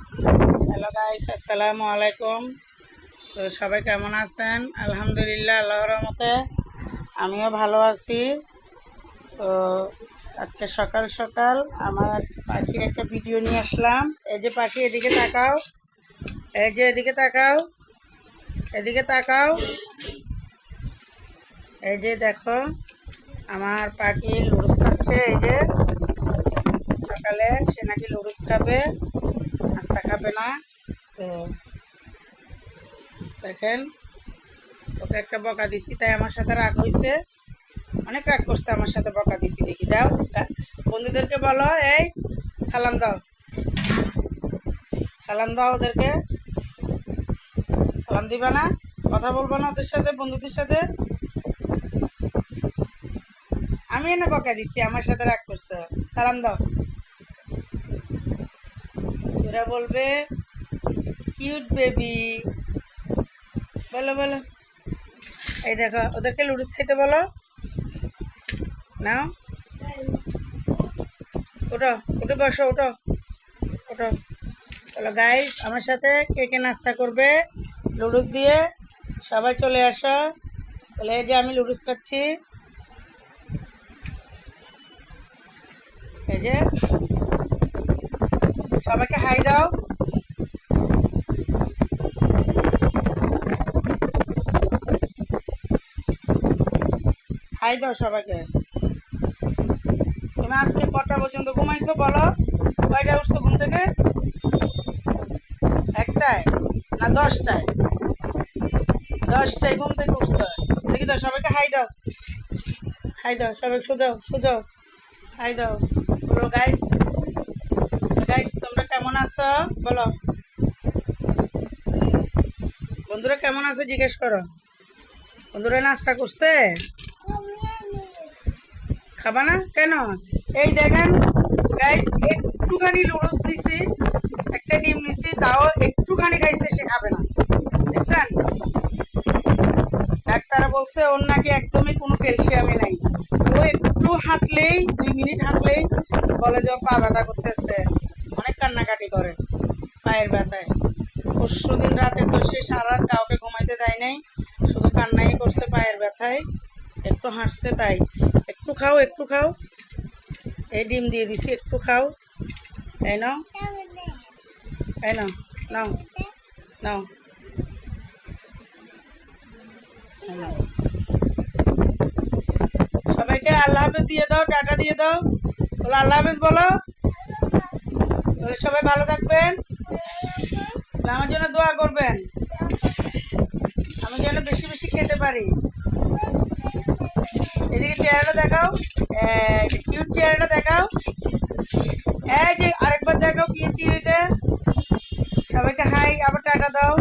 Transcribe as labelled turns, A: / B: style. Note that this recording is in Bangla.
A: হ্যালো গাইস আসসালামু আলাইকুম তো সবাই কেমন আছেন? আলহামদুলিল্লাহ আল্লাহ রহমতে আমিও ভালো আছি। তো আজকে সকাল সকাল আমার পাখির একটা ভিডিও নিয়ে আসলাম। এই যে পাখি, এদিকে তাকাও। এই যে এদিকে তাকাও। এদিকে তাকাও। এই যে দেখো, আমার পাখি লুডুস খাচ্ছে। এই যে সকালে সে নাকি লুডুস খাবে। নাস্তা খাবে না। তো দেখেন, ওকে একটা বকা দিছি, তাই আমার সাথে রাগ হয়েছে অনেক রাগ করছে আমার সাথে বকা দিছি, দেখি দাও বন্ধুদেরকে বলো, এই, সালাম দাও। সালাম দাও ওদেরকে। সালাম দিবা না? কথা বলব না ওদের সাথে, বন্ধুদের সাথে? আমি এনে বকা দিচ্ছি আমার সাথে রাগ করছে। সালাম দাও। ওরা বলবে কিউট বেবি বলো বলো। এই দেখো, ওদেরকে লুডুস খাইতে বলো। নাও। ওটো ওটো বসো ওটো ওটো চলো গাইস আমার সাথে কে কে নাস্তা করবে? লুডুস দিয়ে সবাই চলে আসো। বলে যে আমি লুডুস খাচ্ছি। এই যে। সবাইকে হাই দাও। হাই দাও সবাইকে। তুমি আজকে কটা পর্যন্ত ঘুমাইছো বলো? কয়টায় উঠছো ঘুম থেকে? একটায় না দশটায়? দশটায় ঘুম থেকে উঠছো। দেখি দাও সবাইকে হাই দাও। হাই দাও সবাই শুধাও শুধাও হাই দাও। গাইস গাইস তোমরা আছো বলো। বন্ধুরা কেমন আছে জিজ্ঞেস করো। বন্ধুরা নাস্তা করছে? খাবা না? কেন? এই দেখেন একটুখানি লুডুস দিছি, একটা ডিম নিছি, তাও একটুখানি খাইছে, সে খাবে না। দেখছেন? ডাক্তার বলছে, ওর নাকি একদমই কোনো ক্যালসিয়ামই নাই। ও একটু হাঁটলেই, দুই মিনিট হাঁটলেই যে পা ব্যথা করতেছে। কান্নাকাটি করে পায়ের ব্যথায়। পরশু দিন রাতে তো সে সারা রাত কাউকে ঘুমাইতে দেয় নাই, শুধু কান্নাই করছে পায়ের ব্যথায়। একটু হাঁটছে তাই। একটু খাও একটু খাও। এই ডিম দিয়ে দিছি, একটু খাও। এই নাও। এই নাও নাও নাও। সবাইকে আল্লাহ হাফেজ দিয়ে দাও, টাটা দিয়ে দাও। বলো, আল্লাহ হাফেজ বলে। সবাই ভালো থাকবেন। আমার জন্য দোয়া করবেন। আমি যেন বেশি বেশি খেতে পারি। এদিকে চেহারাটা দেখাও। কিউট চেহারাটা দেখাও। এই যে আরেকবার দেখাও কি চিড়িটা সবাইকে হাই আবার টাটা দাও।